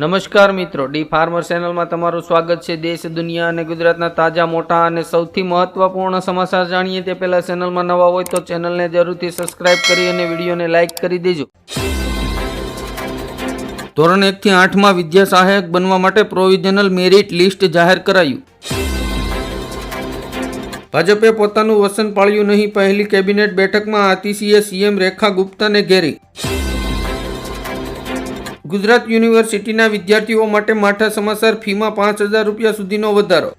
નમસ્કાર મિત્રો, D farmer ચેનલમાં તમારું સ્વાગત છે. દેશ, દુનિયા અને ગુજરાતના તાજા, મોટા અને સૌથી મહત્વપૂર્ણ સમાચાર જાણીએ તે પહેલા ચેનલમાં નવા હોય તો ચેનલને જરૂરથી સબસ્ક્રાઇબ કરી અને વિડીયોને લાઇક કરી દેજો. ધોરણ એકથી આઠમાં વિદ્યા સહાયક બનવા માટે પ્રોવિઝનલ મેરિટ લિસ્ટ જાહેર કરાયું. ભાજપે પોતાનું વસન પાળ્યું નહીં. પહેલી કેબિનેટ બેઠકમાં આતિશીએ સીએમ રેખા ગુપ્તાને ઘેરી. ગુજરાત યુનિવર્સિટીના વિદ્યાર્થીઓ માટે માઠા સમાચાર ફીમાં પાંચ હજાર રૂપિયા સુધીનો વધારો.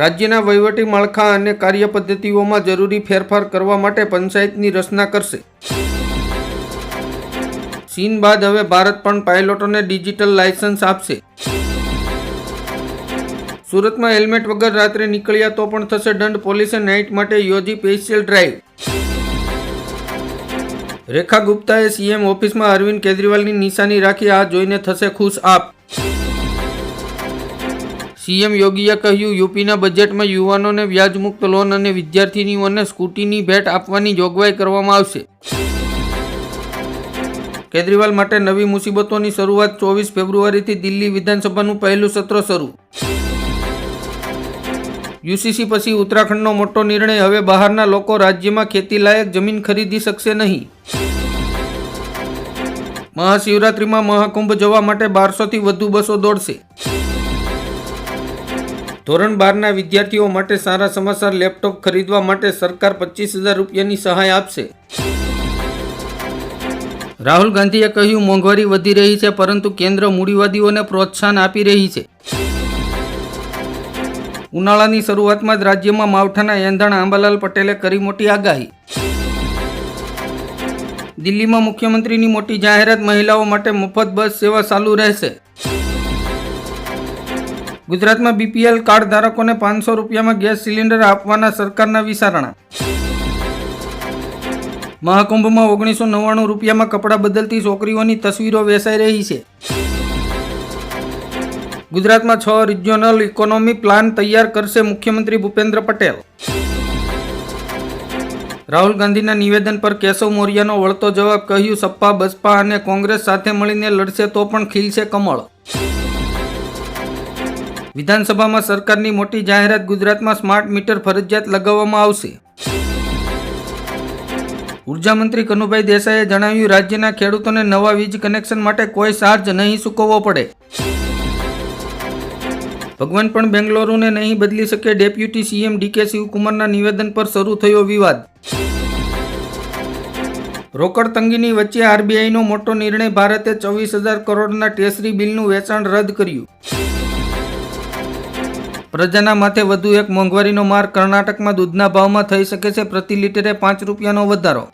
રાજ્યના વહીવટી માળખા અને કાર્ય પદ્ધતિઓમાં જરૂરી ફેરફાર કરવા માટે પંચાયતની રચના કરશે. ચીન બાદ હવે ભારત પણ પાયલોટોને ડિજિટલ લાયસન્સ આપશે. સુરતમાં હેલ્મેટ વગર રાત્રે નીકળ્યા તો પણ થશે દંડ, પોલીસે નાઇટ માટે યોજી સ્પેશિયલ ડ્રાઈવ રેખા ગુપ્તાએ સીએમ ઓફિસમાં અરવિંદ કેજરીવાલની નિશાની રાખી આ જોઈને થશે ખુશ આપ. સીએમ યોગીએ કહ્યું, યુપીના બજેટમાં યુવાનોને વ્યાજમુક્ત લોન અને વિદ્યાર્થીનીઓને સ્કૂટીની ભેટ આપવાની જોગવાઈ કરવામાં આવશે. કેજરીવાલ માટે નવી મુસીબતોની શરૂઆત ચોવીસ ફેબ્રુઆરીથી દિલ્હી વિધાનસભાનું પહેલું સત્ર શરૂ. યુસીસી પછી ઉત્તરાખંડનો મોટો નિર્ણય. હવે બહારના લોકો રાજ્યમાં ખેતીલાયક જમીન ખરીદી શકશે નહીં. મહાશિવરાત્રિમાં મહાકુંભ જવા માટે બારસોથી વધુ બસો દોડશે. ધોરણ બારના વિદ્યાર્થીઓ માટે સારા સમાચાર લેપટોપ ખરીદવા માટે સરકાર પચીસ હજાર રૂપિયાની સહાય આપશે. રાહુલ ગાંધીએ કહ્યું, મોંઘવારી વધી રહી છે, પરંતુ કેન્દ્ર મૂડીવાદીઓને પ્રોત્સાહન આપી રહી છે. ઉનાળાની શરૂઆતમાં જ રાજ્યમાં માવઠાના એંધણ આંબાલાલ પટેલે કરી મોટી આગાહી. દિલ્હીમાં મુખ્યમંત્રીની મોટી જાહેરાત મહિલાઓ માટે મફત બસ સેવા ચાલુ રહેશે. ગુજરાતમાં બીપીએલ કાર્ડ ધારકોને પાંચસો રૂપિયામાં ગેસ સિલિન્ડર આપવાના સરકારના વિચારણા. મહાકુંભમાં ઓગણીસો નવ્વાણું રૂપિયામાં કપડાં બદલતી છોકરીઓની તસવીરો વેચાઈ રહી છે. ગુજરાતમાં છ રિજિયોનલ ઇકોનોમી પ્લાન તૈયાર કરશે મુખ્યમંત્રી ભૂપેન્દ્ર પટેલ. રાહુલ ગાંધીના નિવેદન પર કેશવ મૌર્યનો વળતો જવાબ, કહ્યું સપા બસપા અને કોંગ્રેસ સાથે મળીને લડશે તો પણ ખીલશે કમળ. વિધાનસભામાં સરકારની મોટી જાહેરાત ગુજરાતમાં સ્માર્ટ મીટર ફરજિયાત લગાવવામાં આવશે. ઉર્જામંત્રી કનુભાઈ દેસાઈએ જણાવ્યું, રાજ્યના ખેડૂતોને નવા વીજ કનેક્શન માટે કોઈ ચાર્જ નહીં ચૂકવવો પડે. ભગવાન પણ બેંગ્લોરુને નહીં બદલી શકે ડેપ્યુટી સીએમ ડીકે શિવકુમારના નિવેદન પર શરૂ થયો વિવાદ. રોકડ તંગીની વચ્ચે આરબીઆઈનો મોટો નિર્ણય, ભારતે ચોવીસ હજાર કરોડના ટેસરી બિલનું વેચાણ રદ કર્યું. પ્રજાના માથે વધુ એક મોંઘવારીનો માર, કર્ણાટકમાં દૂધના ભાવમાં થઈ શકે છે પ્રતિ લીટરે પાંચ રૂપિયાનો વધારો.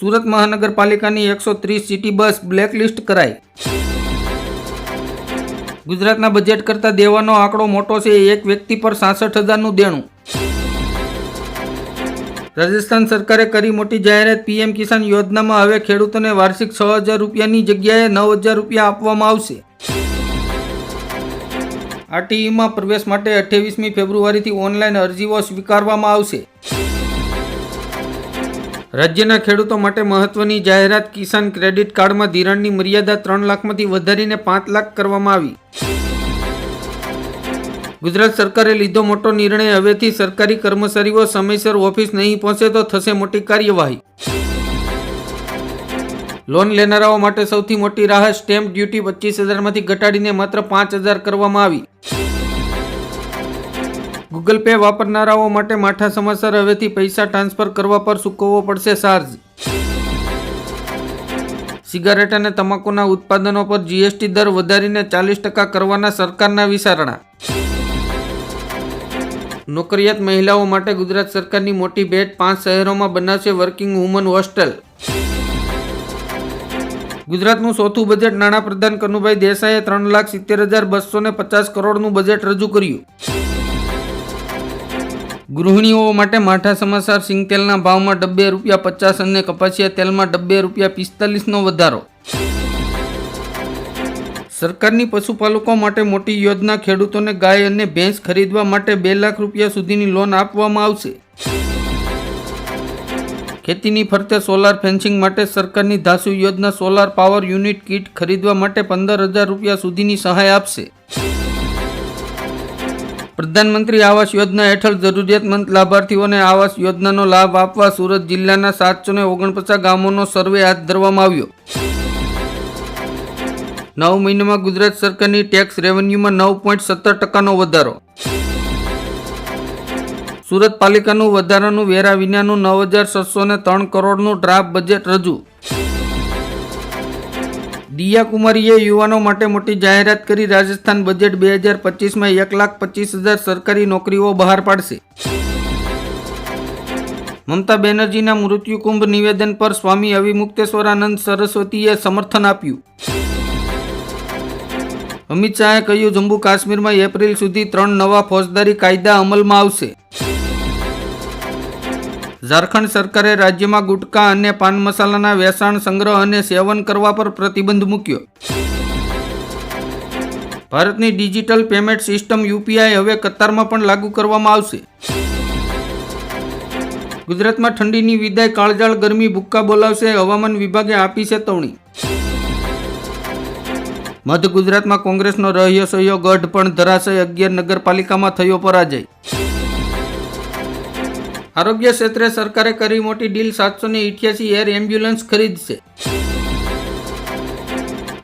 સુરત મહાનગરપાલિકાની એકસો ત્રીસ સિટી બસ બ્લેકલિસ્ટ કરાઈ. ગુજરાતના બજેટ કરતાં દેવાનો આંકડો મોટો છે એક વ્યક્તિ પર સાસઠ હજારનું દેણું. રાજસ્થાન સરકારે કરી મોટી જાહેરાત. પીએમ કિસાન યોજનામાં હવે ખેડૂતોને વાર્ષિક છ હજાર રૂપિયાની જગ્યાએ નવ હજાર રૂપિયા આપવામાં આવશે. આરટીઈમાં પ્રવેશ માટે અઠ્યાવીસમી ફેબ્રુઆરીથી ઓનલાઈન અરજીઓ સ્વીકારવામાં આવશે. રાજ્યના ખેડૂતો માટે મહત્વની જાહેરાત કિસાન ક્રેડિટ કાર્ડમાં ધિરાણની મર્યાદા ત્રણ લાખમાંથી વધારીને પાંચ લાખ કરવામાં આવી. ગુજરાત સરકારે લીધો મોટો નિર્ણય. હવેથી સરકારી કર્મચારીઓ સમયસર ઓફિસ નહીં પહોંચે તો થશે મોટી કાર્યવાહી. લોન લેનારાઓ માટે સૌથી મોટી રાહત સ્ટેમ્પ ડ્યુટી પચીસ હજારમાંથી ઘટાડીને માત્ર પાંચ હજાર કરવામાં આવી. ગૂગલ પે વાપરનારાઓ માટે માઠા સમાચાર હવેથી પૈસા ટ્રાન્સફર કરવા પર ચૂકવવો પડશે ચાર્જ સિગારેટ અને તમાકુના ઉત્પાદનો પર જીએસટી દર વધારીને ચાલીસ ટકા કરવાના સરકારના વિચારણા. નોકરિયાત મહિલાઓ માટે ગુજરાત સરકારની મોટી ભેટ પાંચ શહેરોમાં બનાવશે વર્કિંગ વુમન હોસ્ટેલ. ગુજરાતનું ચોથું બજેટ નાણાપ્રધાન કનુભાઈ દેસાઈએ ત્રણ લાખ સિત્તેર હજાર બસો ને પચાસ કરોડનું બજેટ રજૂ કર્યું. ગૃહિણીઓ માટે માઠા સમાચાર, સિંગતેલના ભાવમાં ડબ્બે રૂપિયા પચાસ અને કપાસિયા તેલમાં ડબ્બે રૂપિયા પિસ્તાલીસનો વધારો. સરકારની પશુપાલકો માટે મોટી યોજના, ખેડૂતોને ગાય અને ભેંસ ખરીદવા માટે બે લાખ રૂપિયા સુધીની લોન આપવામાં આવશે. ખેતીની ફરતે સોલાર ફેન્સિંગ માટે સરકારની ધાસુ યોજના, સોલાર પાવર યુનિટ કીટ ખરીદવા માટે પંદર હજાર રૂપિયા સુધીની સહાય આપશે. પ્રધાનમંત્રી આવાસ યોજના હેઠળ જરૂરિયાતમંદ લાભાર્થીઓને આવાસ યોજનાનો લાભ આપવા સુરત જિલ્લાના સાતસો ને ઓગણપચાસ ગામોનો સર્વે હાથ ધરવામાં આવ્યો. નવ મહિનામાં ગુજરાત સરકારની ટેક્સ રેવન્યુમાં નવ પોઈન્ટ સત્તર ટકાનો વધારો. સુરત પાલિકાનું વધારાનું વેરા વિનાનું નવ હજાર છસો ને ત્રણ કરોડનું ડ્રાફ્ટ બજેટ રજૂ. દિયા કુમારીએ યુવાનો માટે મોટી જાહેરાત કરી રાજસ્થાન બજેટ બે હજાર પચીસમાં એક લાખ પચીસ હજાર સરકારી નોકરીઓ બહાર પાડશે. મમતા બેનર્જીના મૃત્યુ કુંભ નિવેદન પર સ્વામી અવિમુક્તેશ્વરાનંદ સરસ્વતીએ સમર્થન આપ્યું. અમિત શાહે કહ્યું, જમ્મુ કાશ્મીરમાં એપ્રિલ સુધી ત્રણ નવા ફોજદારી કાયદા અમલમાં આવશે. ઝારખંડ સરકારે રાજ્યમાં ગુટખા અને પાન મસાલાના વેચાણ સંગ્રહ અને સેવન કરવા પર પ્રતિબંધ મૂક્યો. ભારતની ડિજિટલ પેમેન્ટ સિસ્ટમ યુપીઆઈ હવે કતારમાં પણ લાગુ કરવામાં આવશે. ગુજરાતમાં ઠંડીની વિદાય કાળજાળ ગરમી ભૂક્કા બોલાવશે હવામાન વિભાગે આપી ચેતવણી. મધ્ય ગુજરાતમાં કોંગ્રેસનો રહ્યો સહયો ગઢ પણ ધરાશય અગિયાર નગરપાલિકામાં થયો પરાજય. આરોગ્ય ક્ષેત્રે સરકારે કરી મોટી ડીલ સાતસો ને એર એમ્બ્યુલન્સ ખરીદશે.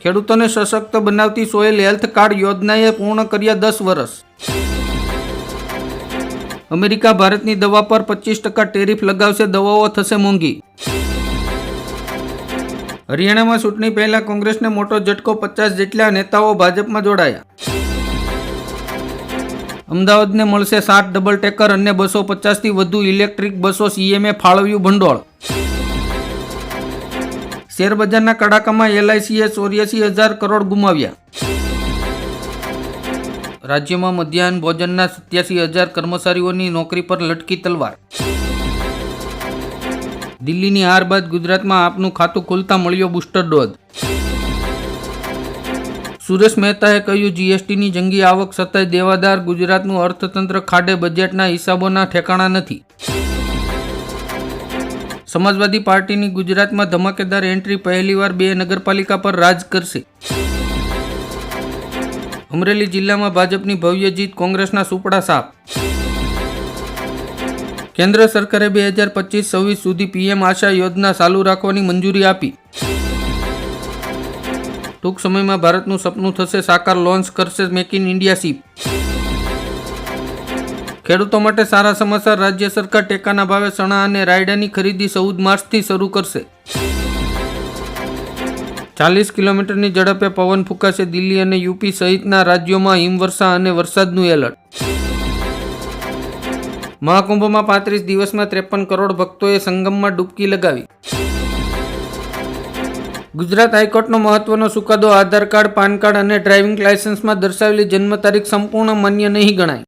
ખેડૂતોને સશક્ત બનાવતી સોઇલ હેલ્થ કાર્ડ યોજનાએ પૂર્ણ કર્યા દસ વર્ષ અમેરિકા ભારતની દવા પર પચીસ ટકા ટેરિફ લગાવશે, દવાઓ થશે મોંઘી. હરિયાણામાં ચૂંટણી પહેલા કોંગ્રેસને મોટો ઝટકો, પચાસ જેટલા નેતાઓ ભાજપમાં જોડાયા. અમદાવાદને મળશે સાત ડબલ ટેકર અને બસો પચાસથી વધુ ઇલેક્ટ્રિક બસો સીએમએ ફાળવ્યું ભંડોળ. શેરબજારના કડાકામાં એલઆઈસીએ ચોર્યાસી હજાર કરોડ ગુમાવ્યા. રાજ્યમાં મધ્યાહન ભોજનના સત્યાસી હજાર કર્મચારીઓની નોકરી પર લટકી તલવાર. દિલ્હીની હાર બાદ ગુજરાતમાં આપનું ખાતું ખુલતા મળ્યો બુસ્ટર ડોઝ. સુરેશ મહેતાએ કહ્યું, જીએસટીની જંગી આવક છતાંય દેવાદાર ગુજરાતનું અર્થતંત્ર ખાડે બજેટના હિસાબોના ઠેકાણા નથી. સમાજવાદી પાર્ટીની ગુજરાતમાં ધમાકેદાર એન્ટ્રી પહેલીવાર બે નગરપાલિકા પર રાજ કરશે. અમરેલી જિલ્લામાં ભાજપની ભવ્ય જીત કોંગ્રેસના સુપડા સાપ કેન્દ્ર સરકારે બે હજાર પચીસ છવ્વીસ સુધી પીએમ આશા યોજના ચાલુ રાખવાની મંજૂરી આપી. ટૂંક સમયમાં ભારતનું સપનું થશે સાકાર લોન્ચ કરશે મેક ઇન ઇન્ડિયા શીપ. ખેડૂતો માટે સારા સમાચાર રાજ્ય સરકાર ટેકાના ભાવે ચણા અને રાયડાની ખરીદી ચૌદ માર્ચથી શરૂ કરશે. ચાલીસ કિલોમીટરની ઝડપે પવન ફૂંકાશે દિલ્હી અને યુપી સહિતના રાજ્યોમાં હિમવર્ષા અને વરસાદનું એલર્ટ. મહાકુંભમાં પાંત્રીસ દિવસમાં ત્રેપન કરોડ ભક્તોએ સંગમમાં ડૂબકી લગાવી. ગુજરાત હાઈકોર્ટનો મહત્વનો ચુકાદો આધાર કાર્ડ, પાન કાર્ડ અને ડ્રાઇવિંગ લાયસન્સમાં દર્શાવેલી જન્મ તારીખ સંપૂર્ણ માન્ય નહીં ગણાય.